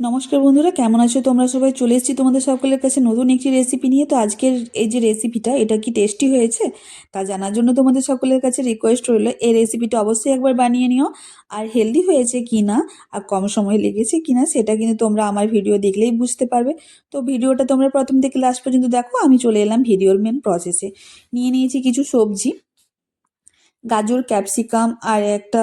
নমস্কার বন্ধুরা, কেমন আছো তোমরা? সবাই চলে এসেছি তোমাদের সকলের কাছে নতুন একটি রেসিপি নিয়ে। তো আজকের এই যে রেসিপিটা এটা কি টেস্টি হয়েছে? তা জানার জন্য তোমাদের সকলের কাছে রিকোয়েস্ট রইল। এই রেসিপিটা অবশ্যই একবার বানিয়ে নিও। আর হেলদি হয়েছে কি না আর কম সময় লেগেছে কি না সেটা কিন্তু তোমরা আমার ভিডিও দেখলেই বুঝতে পারবে। তো ভিডিওটা তোমরা প্রথম থেকে লাস্ট পর্যন্ত দেখো, আমি চলে এলাম ভিডিওর মেন প্রসেসে নিয়ে নিয়েছি কিছু সবজি। গাজর ক্যাপসিকাম আর একটা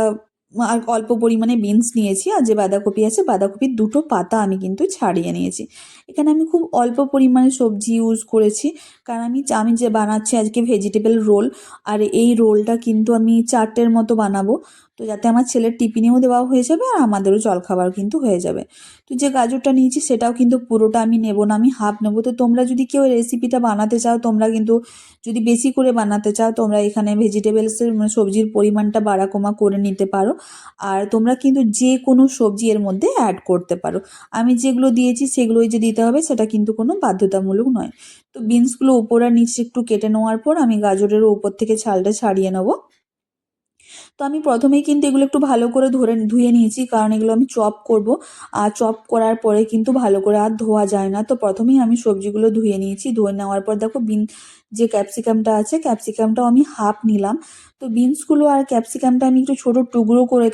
আর অল্প পরিমাণে বিনস নিয়েছি আর যে বাঁধাকপি আছে, বাঁধাকপির দুটো পাতা আমি কিন্তু ছাড়িয়ে নিয়েছি। এখানে আমি খুব অল্প পরিমাণে সবজি ইউজ করেছি, কারণ আমি আমি যে বানাচ্ছি আজকে ভেজিটেবল রোল আর এই রোলটা কিন্তু আমি চারটের মতো বানাবো। তো যাতে আমার ছেলের টিফিনেও দেওয়া হয়ে যাবে আর আমাদেরও জলখাবার কিন্তু হয়ে যাবে। তো যে গাজরটা নিয়েছি সেটাও কিন্তু পুরোটা আমি নেব না, আমি হাফ নেব। তো তোমরা যদি কেউ রেসিপিটা বানাতে চাও, তোমরা কিন্তু যদি বেশি করে বানাতে চাও, তোমরা এখানে ভেজিটেবলসের মানে সবজির পরিমাণটা বাড়া কমা করে নিতে পারো। আর তোমরা কিন্তু যে কোনো সবজি এর মধ্যে অ্যাড করতে পারো। আমি যেগুলো দিয়েছি সেগুলোই যে দিতে হবে, সেটা কিন্তু কোনো বাধ্যতামূলক নয়। তো বিনসগুলো উপর আর নিচে একটু কেটে নেওয়ার পর আমি গাজরের উপর থেকে ছালটা ছাড়িয়ে নেব। তো আমি প্রথমেই কিন্তু এগুলো একটু ভালো করে ধরে ধুয়ে নিয়েছি, কারণ এগুলো আমি চপ করব। আর চপ করার পরে কিন্তু ভালো করে আর ধোয়া যায় না। তো প্রথমেই আমি সবজিগুলো ধুয়ে নিয়েছি, ধুয়ে নেওয়ার পর দেখো বিন, যে ক্যাপসিকামটা আছে, ক্যাপসিকামটাও আমি হাফ নিলাম। তো বিনসগুলো আর ক্যাপসিকামটা আমি একটু ছোটো টুকরো করে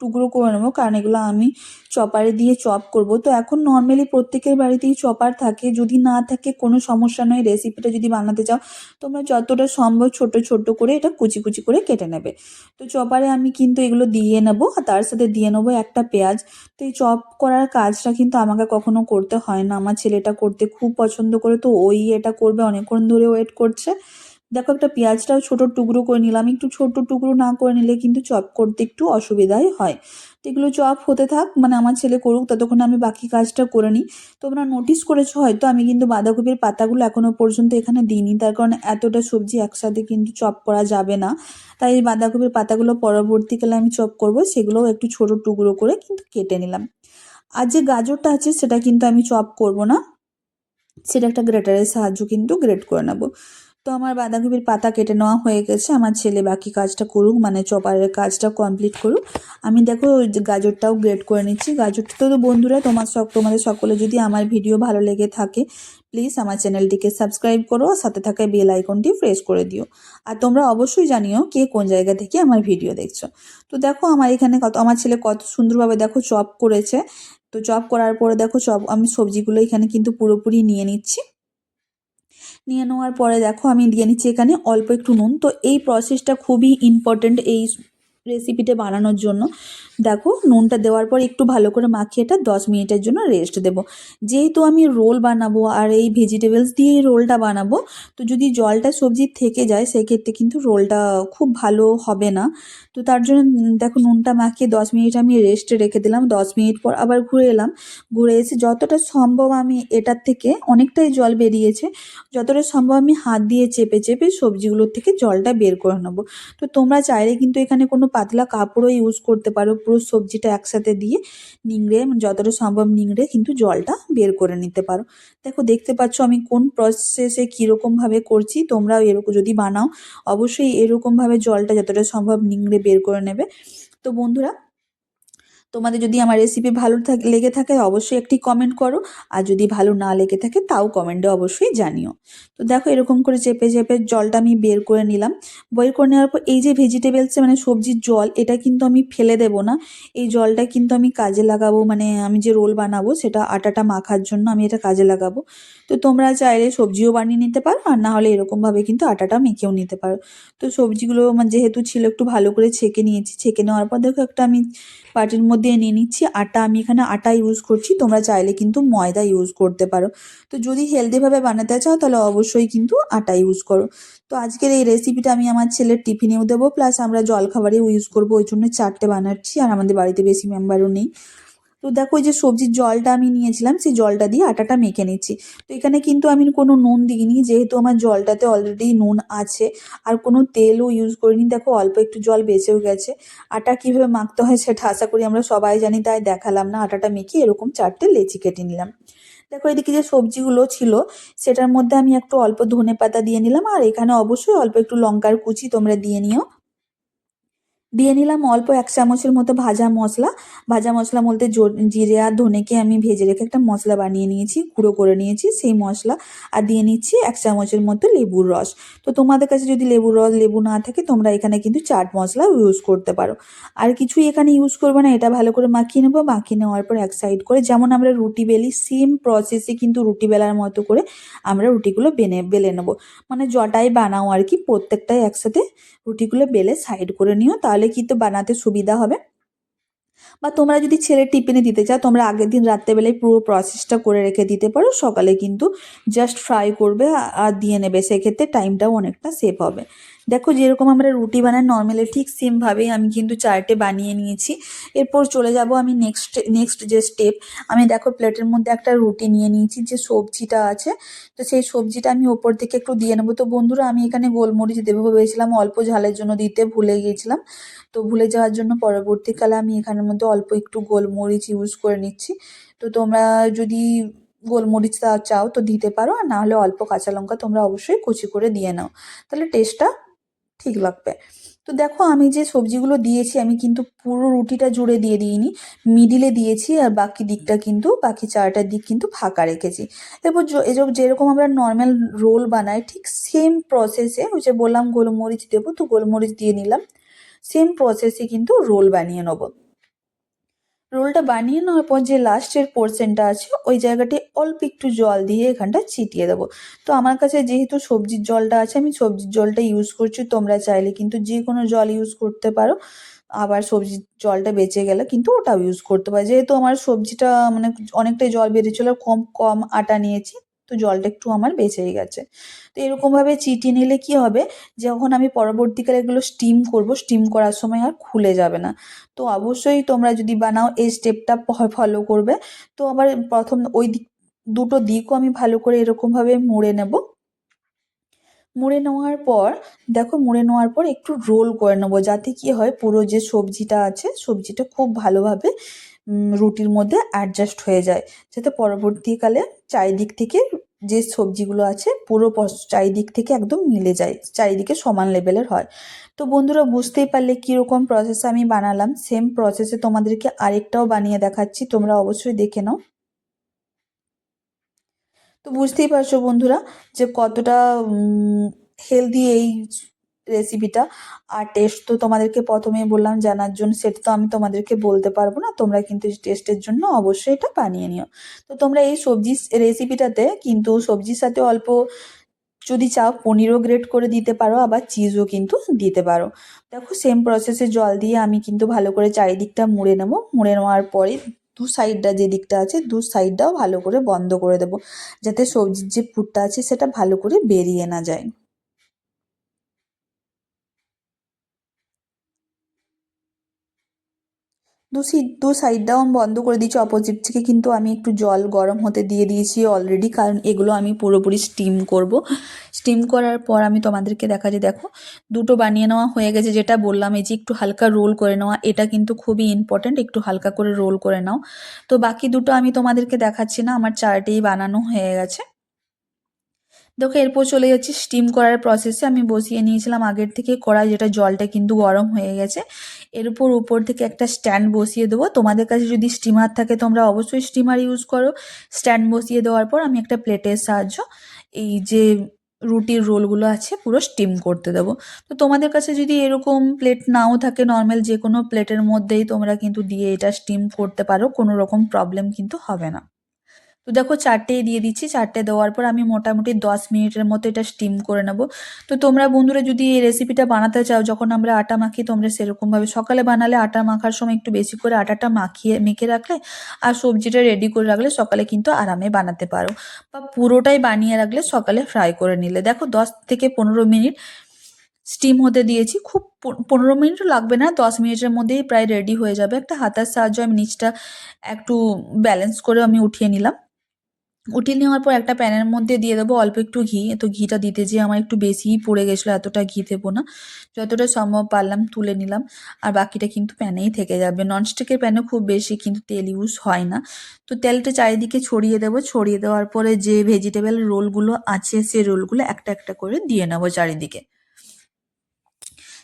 টুকরো করে নেব, কারণ এগুলো আমি চপারে দিয়ে চপ করব। তো এখন নর্মালি প্রত্যেকের বাড়িতেই চপার থাকে। যদি না থাকে, কোনো সমস্যা নয়। রেসিপিটা যদি বানাতে চাও, তোমরা যতটা সম্ভব ছোট ছোট করে এটা কুচি কুচি করে কেটে নেবে। তো চপারে আমি কিন্তু এগুলো দিয়ে নেব, আর তার সাথে দিয়ে নেব একটা পেঁয়াজ। তো এই চপ করার কাজটা কিন্তু আমাকে কখনো করতে হয় না। আমার ছেলেটা করতে খুব পছন্দ করে, তো ওই এটা করবে। অনেকক্ষণ ধরে ওয়েট করছে। দেখো একটা পেঁয়াজটাও ছোট টুকরো করে নিলাম। একটু ছোট টুকরো না করে নিলে কিন্তু চপ করতে একটু অসুবিধাই হয়। তো এগুলো চপ হতে থাক মানে আমার ছেলে করুক, ততক্ষণ আমি বাকি কাজটা করে নিই। তোমরা নোটিস করেছ হয়তো, আমি কিন্তু বাঁধাকপির পাতাগুলো এখনও পর্যন্ত এখানে দিইনি। তার কারণে এতটা সবজি একসাথে কিন্তু চপ করা যাবে না। তাই বাঁধাকপির পাতাগুলো পরবর্তীকালে আমি চপ করব, সেগুলোও একটু ছোট টুকরো করে কিন্তু কেটে নিলাম। আর যে গাজরটা আছে, সেটা কিন্তু আমি চপ করব না। সেটা একটা গ্রেটারের সাহায্য কিন্তু গ্রেট করে নেব। তো আমার বাঁধাকপির পাতা কেটে নেওয়া হয়ে গেছে। আমার ছেলে বাকি কাজটা করুক মানে চপারের কাজটা কমপ্লিট করুক। আমি দেখো ওই গাজরটাও গ্রেড করে নিচ্ছি। গাজরটা তো বন্ধুরা, তোমার সব তোমাদের সকলে যদি আমার ভিডিও ভালো লেগে থাকে প্লিজ আমার চ্যানেলটিকে সাবস্ক্রাইব করো আর সাথে থাকা বেল আইকনটি প্রেস করে দিও। আর তোমরা অবশ্যই জানিও কে কোন জায়গা থেকে আমার ভিডিও দেখছ। তো দেখো আমার এখানে কত, আমার ছেলে কত সুন্দরভাবে দেখো চপ করেছে। তো চপ করার পরে দেখো চপ আমি সবজিগুলো এখানে কিন্তু পুরোপুরি নিয়ে নিচ্ছি। নিয়ে নেওয়ার পরে দেখো আমি দিয়ে নিচ্ছি এখানে অল্প একটু নুন। তো এই প্রসেসটা খুবই ইম্পর্ট্যান্ট এই রেসিপিটা বানানোর জন্য। দেখো, নুনটা দেওয়ার পর একটু ভালো করে মাখিয়ে এটা দশ মিনিটের জন্য রেস্ট দেবো। যেহেতু আমি রোল বানাবো আর এই ভেজিটেবলস দিয়ে এই রোলটা বানাবো, তো যদি জলটা সবজি থেকে যায়, সেক্ষেত্রে কিন্তু রোলটা খুব ভালো হবে না। তো তার জন্য দেখো, নুনটা মাখিয়ে দশ মিনিট আমি রেস্টে রেখে দিলাম। দশ মিনিট পর আবার ঘুরে এলাম। ঘুরে এসে যতটা সম্ভব আমি এটার থেকে অনেকটাই জল বেরিয়েছে, যতটা সম্ভব আমি হাত দিয়ে চেপে চেপে সবজিগুলোর থেকে জলটা বের করে নেব। তো তোমরা চাইলে কিন্তু এখানে কোনো পাতলা কাপড়ও ইউজ করতে পারো। পুরো সবজিটা একসাথে দিয়ে নিংড়ে যতটা সম্ভব নিংড়ে কিন্তু জলটা বের করে নিতে পারো। দেখো, দেখতে পাচ্ছ আমি কোন প্রসেসে কীরকমভাবে করছি? তোমরাও এরকম যদি বানাও, অবশ্যই এরকমভাবে জলটা যতটা সম্ভব নিংড়ে বের করে নেবে। তো বন্ধুরা তোমাদের যদি আমার রেসিপি ভালো লেগে থাকে, অবশ্যই একটি কমেন্ট করো। আর যদি ভালো না লেগে থাকে, তাও কমেন্টে অবশ্যই জানিও। তো দেখো, এরকম করে চেপে চেপে জলটা আমি বের করে নিলাম। বের করে নেওয়ার পর এই যে ভেজিটেবলসে মানে সবজির জল, এটা কিন্তু আমি ফেলে দেব না। এই জলটা কিন্তু আমি কাজে লাগাবো মানে আমি যে রোল বানাবো, সেটা আটাটা মাখার জন্য আমি এটা কাজে লাগাবো। তো তোমরা চাইলে সবজিও বানিয়ে নিতে পারো, আর না হলে এরকমভাবে কিন্তু আটাটা মেখেও নিতে পারো। তো সবজিগুলো মানে যেহেতু ছিল, একটু ভালো করে ছেঁকে নিয়েছি। ছেঁকে নেওয়ার পর দেখো, একটা আমি পাটির মধ্যে নিয়ে নিচ্ছি। আটা আমি এখানে আটা ইউজ করছি, তোমরা চাইলে কিন্তু ময়দা ইউজ করতে পারো। তো যদি হেলদিভাবে বানাতে চাও তাহলে অবশ্যই কিন্তু আটা ইউজ করো। তো আজকের এই রেসিপিটা আমি আমার ছেলের টিফিনেও দেবো প্লাস আমরা জলখাবারেও ইউজ করব, ওই জন্য চারটে বানাচ্ছি, আর আমাদের বাড়িতে বেশি মেম্বারও নেই। তো দেখো যে সবজির জলটা আমি নিয়েছিলাম, সেই জলটা দিয়ে আটাটা মেখে নিচ্ছি। তো এখানে কিন্তু আমি কোনো নুন দিইনি, যেহেতু আমার জলটাতে অলরেডি নুন আছে, আর কোনো তেলও ইউজ করিনি। দেখো অল্প একটু জল বেঁচেও গেছে। আটা কীভাবে মাখতে হয় সেটা আশা করি আমরা সবাই জানি, তাই দেখালাম না। আটাটা মেখে এরকম চারটে লেচি কেটে নিলাম। দেখো এদিকে যে সবজিগুলো ছিল, সেটার মধ্যে আমি একটু অল্প ধনে পাতা দিয়ে নিলাম, আর এখানে অবশ্যই অল্প একটু লঙ্কার কুচি তোমরা দিয়ে নিও। দিয়ে নিলাম অল্প এক চামচের মতো ভাজা মশলা। ভাজা মশলা বলতে জিরে আর ধনেকে আমি ভেজে রেখে একটা মশলা বানিয়ে নিয়েছি, গুঁড়ো করে নিয়েছি সেই মশলা। আর দিয়ে নিচ্ছি এক চামচের মতো লেবুর রস। তো তোমাদের কাছে যদি লেবুর রস, লেবু না থাকে, তোমরা এখানে কিন্তু চাট মশলা ইউজ করতে পারো। আর কিছুই এখানে ইউজ করবে না, এটা ভালো করে মাখিয়ে নেব। মাখিয়ে নেওয়ার পর এক সাইড করে যেমন আমরা রুটি বেলি সেম প্রসেসে কিন্তু রুটি বেলার মতো করে আমরা রুটিগুলো বেনে, বেলে নেব। মানে জটাই বানাও আর কি, প্রত্যেকটাই একসাথে রুটিগুলো বেলে সাইড করে নিও। তাহলে কিন্তু বানাতে সুবিধা হবে? বা তোমরা যদি ছেলে টিফিনে দিতে চাও, তোমরা আগের দিন রাত্রেবেলায় পুরো প্রসেসটা করে রেখে দিতে পারো। সকালে কিন্তু জাস্ট ফ্রাই করবে আর দিয়ে নেবে। সেক্ষেত্রে টাইমটাও অনেকটা সেভ হবে। দেখো যেরকম আমরা রুটি বানাই নর্মালি ঠিক সেমভাবেই আমি কিন্তু চারটে বানিয়ে নিয়েছি। এরপর চলে যাব আমি নেক্সট নেক্সট যে স্টেপ আমি দেখো প্লেটের মধ্যে একটা রুটি নিয়ে নিয়েছি, যে সবজিটা আছে। তো সেই সবজিটা আমি ওপর থেকে একটু দিয়ে নেব। তো বন্ধুরা, আমি এখানে গোলমরিচ দেবো ভেবেছিলাম, অল্প ঝালের জন্য দিতে ভুলে গিয়েছিলাম। তো ভুলে যাওয়ার জন্য পরবর্তীকালে আমি এখানের মধ্যে অল্প একটু গোলমরিচ ইউজ করে নিচ্ছি। তো তোমরা যদি গোলমরিচ চাও তো দিতে পারো, আর না হলে অল্প কাঁচা লঙ্কা তোমরা অবশ্যই কুচি করে দিয়ে নাও। তাহলে টেস্টটা ঠিক লাগবে। তো দেখো আমি যে সবজিগুলো দিয়েছি, আমি কিন্তু পুরো রুটিটা জুড়ে দিয়ে দিইনি। মিডিলে দিয়েছি আর বাকি দিকটা কিন্তু, বাকি চারটার দিক কিন্তু ফাঁকা রেখেছি। এরপর এসব যেরকম আমরা নর্মাল রোল বানাই, ঠিক সেম প্রসেসে ওই যে বললাম গোলমরিচ দেবো, তো গোলমরিচ দিয়ে নিলাম। সেম প্রসেসে কিন্তু রোল বানিয়ে নেব। রোলটা বানিয়ে নেওয়ার পর যে লাস্টের পোর্শনটা আছে, ওই জায়গাটি অল্প একটু জল দিয়ে এখানটা ছিটিয়ে দেবো। তো আমার কাছে যেহেতু সবজির জলটা আছে, আমি সবজির জলটা ইউজ করছি, তোমরা চাইলে কিন্তু যে কোনো জল ইউজ করতে পারো। আবার সবজির জলটা বেঁচে গেলে কিন্তু ওটাও ইউজ করতে পারো। যেহেতু আমার সবজিটা মানে অনেকটাই জল বেরিয়েছিল, কম কম আটা নিয়েছি তো জলটা একটু আমার বেঁচেই গেছে। তো এরকমভাবে চিটিয়ে নিলে কি হবে? যখন আমি পরবর্তীকালে এগুলো স্টিম করব স্টিম করার সময় আর খুলে যাবে না। তো অবশ্যই তোমরা যদি বানাও, এই স্টেপটা ফলো করবে। তো আবার প্রথম ওই দিক, দুটো দিকও আমি ভালো করে এরকমভাবে মুড়ে নেব। মুড়ে নেওয়ার পর, দেখো মুড়ে নেওয়ার পর একটু রোল করে নেব যাতে কি হয়, পুরো যে সবজিটা আছে, সবজিটা খুব ভালোভাবে রুটির মধ্যে অ্যাডজাস্ট হয়ে যায়। যাতে পরবর্তীকালে চারিদিক থেকে যে সবজিগুলো আছে, পুরো চারিদিক থেকে একদম মিলে যায়। চারিদিকে সমান লেভেলের হয়। তো বন্ধুরা, বুঝতেই পারলে কীরকম প্রসেসে আমি বানালাম। সেম প্রসেসে তোমাদেরকে আরেকটাও বানিয়ে দেখাচ্ছি। তোমরা অবশ্যই দেখে নাও। তো বুঝতেই পারছ বন্ধুরা, যে কতটা হেলদি এই রেসিপিটা আর টেস্ট তো তোমাদেরকে প্রথমে বললাম, জানার জন্য সেটা তো আমি তোমাদেরকে বলতে পারব না। তোমরা কিন্তু টেস্টের জন্য অবশ্যই এটা বানিয়ে নিও। তো তোমরা এই সবজি রেসিপিটাতে কিন্তু সবজির সাথে অল্প যদি চাও পনিরও গ্রেট করে দিতে পারো, আবার চিজও কিন্তু দিতে পারো। দেখো সেম প্রসেসে জল দিয়ে আমি কিন্তু ভালো করে চারিদিকটা মুড়ে নেব। মুড়ে নেওয়ার পরে দু সাইডটা যে দিকটা আছে, দু সাইডটাও ভালো করে বন্ধ করে দেবো। যাতে সবজির যে পুরটা আছে সেটা ভালো করে বেরিয়ে না যায়। দু দু সাইডটাও আমি বন্ধ করে দিয়েছি। অপোজিট থেকে কিন্তু আমি একটু জল গরম হতে দিয়ে দিয়েছি অলরেডি কারণ এগুলো আমি পুরোপুরি স্টিম করব। স্টিম করার পর আমি তোমাদেরকে দেখা যে দেখো, দুটো বানিয়ে নেওয়া হয়ে গেছে, যেটা বললাম এই যে একটু হালকা রোল করে নেওয়া, এটা কিন্তু খুবই ইম্পর্ট্যান্ট একটু হালকা করে রোল করে নাও। তো বাকি দুটো আমি তোমাদেরকে দেখাচ্ছি না, আমার চারটেই বানানো হয়ে গেছে। দেখো, এরপর চলে যাচ্ছি স্টিম করার প্রসেসে আমি বসিয়ে নিয়েছিলাম আগের থেকে কড়াই, যেটা জলটা কিন্তু গরম হয়ে গেছে। এর উপর উপর থেকে একটা স্ট্যান্ড বসিয়ে দেবো। তোমাদের কাছে যদি স্টিমার থাকে, তোমরা অবশ্যই স্টিমার ইউজ করো। স্ট্যান্ড বসিয়ে দেওয়ার পর আমি একটা প্লেটের সাহায্য এই যে রুটির রোলগুলো আছে, পুরো স্টিম করতে দেবো। তো তোমাদের কাছে যদি এরকম প্লেট নাও থাকে নর্মাল যে কোনো প্লেটের মধ্যেই তোমরা কিন্তু দিয়ে এটা স্টিম করতে পারো। কোনো রকম প্রবলেম কিন্তু হবে না। তো দেখো চারটেই দিয়ে দিচ্ছি, চারটে দেওয়ার পর আমি মোটামুটি দশ মিনিটের মতো এটা স্টিম করে নেব। তো তোমরা বন্ধুরা যদি এই রেসিপিটা বানাতে চাও, যখন আমরা আটা মাখি তোমরা সেরকমভাবে সকালে বানালে আটা মাখার সময় একটু বেশি করে আটাটা মাখিয়ে মেখে রাখলে আর সবজিটা রেডি করে রাখলে সকালে কিন্তু আরামে বানাতে পারো। বা পুরোটাই বানিয়ে রাখলে সকালে ফ্রাই করে নিলে। দেখো দশ থেকে পনেরো মিনিট স্টিম হতে দিয়েছি। খুব পনেরো মিনিটও লাগবে না, দশ মিনিটের মধ্যেই প্রায় রেডি হয়ে যাবে। একটা হাতার সাহায্যে আমি নিচটা একটু ব্যালেন্স করে আমি উঠিয়ে নিলাম। উঠিয়ে নেওয়ার পর একটা প্যানের মধ্যে দিয়ে দেবো অল্প একটু ঘি। তো ঘিটা দিতে যেয়ে আমার একটু বেশিই পড়ে গেছিল, এতটা ঘি দেবো না। যতটা সম্ভব পারলাম, তুলে নিলাম। আর বাকিটা কিন্তু প্যানেই থেকে যাবে। ননস্টিকের প্যানে খুব বেশি, কিন্তু তেল ইউজ হয় না। তো তেলটা চারিদিকে ছড়িয়ে দেবো। ছড়িয়ে দেওয়ার পরে যে ভেজিটেবল রোলগুলো আছে, সে রোলগুলো একটা একটা করে দিয়ে নেব চারিদিকে।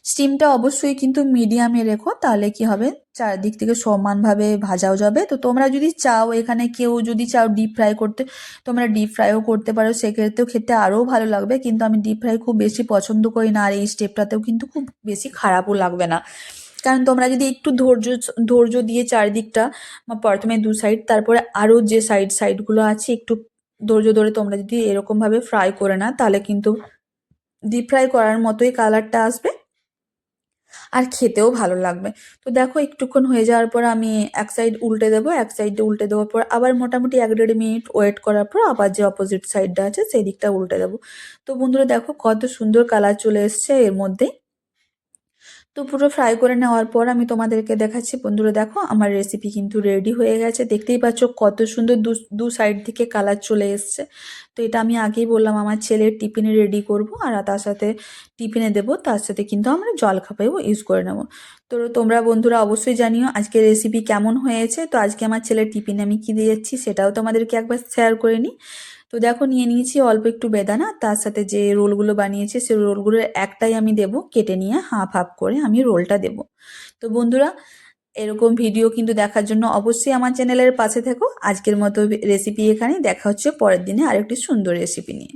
স্টিমটা অবশ্যই কিন্তু মিডিয়ামে রেখো, তাহলে কি হবে? চারদিক থেকে সমানভাবে ভাজাও যাবে। তো তোমরা যদি চাও এখানে কেউ যদি চাও ডিপ ফ্রাই করতে, তোমরা ডিপ ফ্রাইও করতে পারো। সেক্ষেত্রেও খেতে আরও ভালো লাগবে। কিন্তু আমি ডিপ ফ্রাই খুব বেশি পছন্দ করি না, আর এই স্টেপটাতেও কিন্তু খুব বেশি খারাপও লাগবে না। কারণ তোমরা যদি একটু ধৈর্য ধৈর্য দিয়ে চারিদিকটা প্রথমে দু সাইড তারপরে আরও যে সাইড সাইডগুলো আছে, একটু ধৈর্য ধরে তোমরা যদি এরকমভাবে ফ্রাই করে না তাহলে কিন্তু ডিপ ফ্রাই করার মতোই কালারটা আসবে। আর খেতেও ভালো লাগবে। তো দেখো একটুক্ষণ হয়ে যাওয়ার পর আমি এক সাইড উল্টে দেবো, এক সাইডে উল্টে দেওয়ার পর আবার মোটামুটি এক দেড় মিনিট ওয়েট করার পর আবার যে অপোজিট সাইডটা আছে সেই দিকটা উল্টে দেবো। তো বন্ধুরা দেখো কত সুন্দর কালার চলে এসছে এর মধ্যেই তো পুরো ফ্রাই করে নেওয়ার পর আমি তোমাদেরকে দেখাচ্ছি। বন্ধুরা দেখো, আমার রেসিপি কিন্তু রেডি হয়ে গেছে। দেখতেই পাচ্ছ কত সুন্দর দু দু সাইড থেকে কালার চলে এসছে। তো এটা আমি আগেই বললাম, আমার ছেলের টিফিনে রেডি করব আর তার সাথে টিফিনে দেবো, তার সাথে কিন্তু আমরা জল খাপাইও ইউজ করে নেব। তো তোমরা বন্ধুরা অবশ্যই জানিও আজকে রেসিপি কেমন হয়েছে। তো আজকে আমার ছেলের টিফিনে আমি কী দিয়ে যাচ্ছি সেটাও তোমাদেরকে একবার শেয়ার করে নিই। তো দেখো, নিয়ে নিয়েছি অল্প একটু বেদানা, তার সাথে যে রোলগুলো বানিয়েছি সেই রোলগুলোর একটাই আমি দেব, কেটে নিয়ে হাফ হাফ করে আমি রোলটা দেব। তো বন্ধুরা, এরকম ভিডিও কিন্তু দেখার জন্য অবশ্যই আমার চ্যানেলের পাশে থেকো। আজকের মতো রেসিপি এখানে দেখা হচ্ছে পরের দিনে আরেকটি সুন্দর রেসিপি নিয়ে।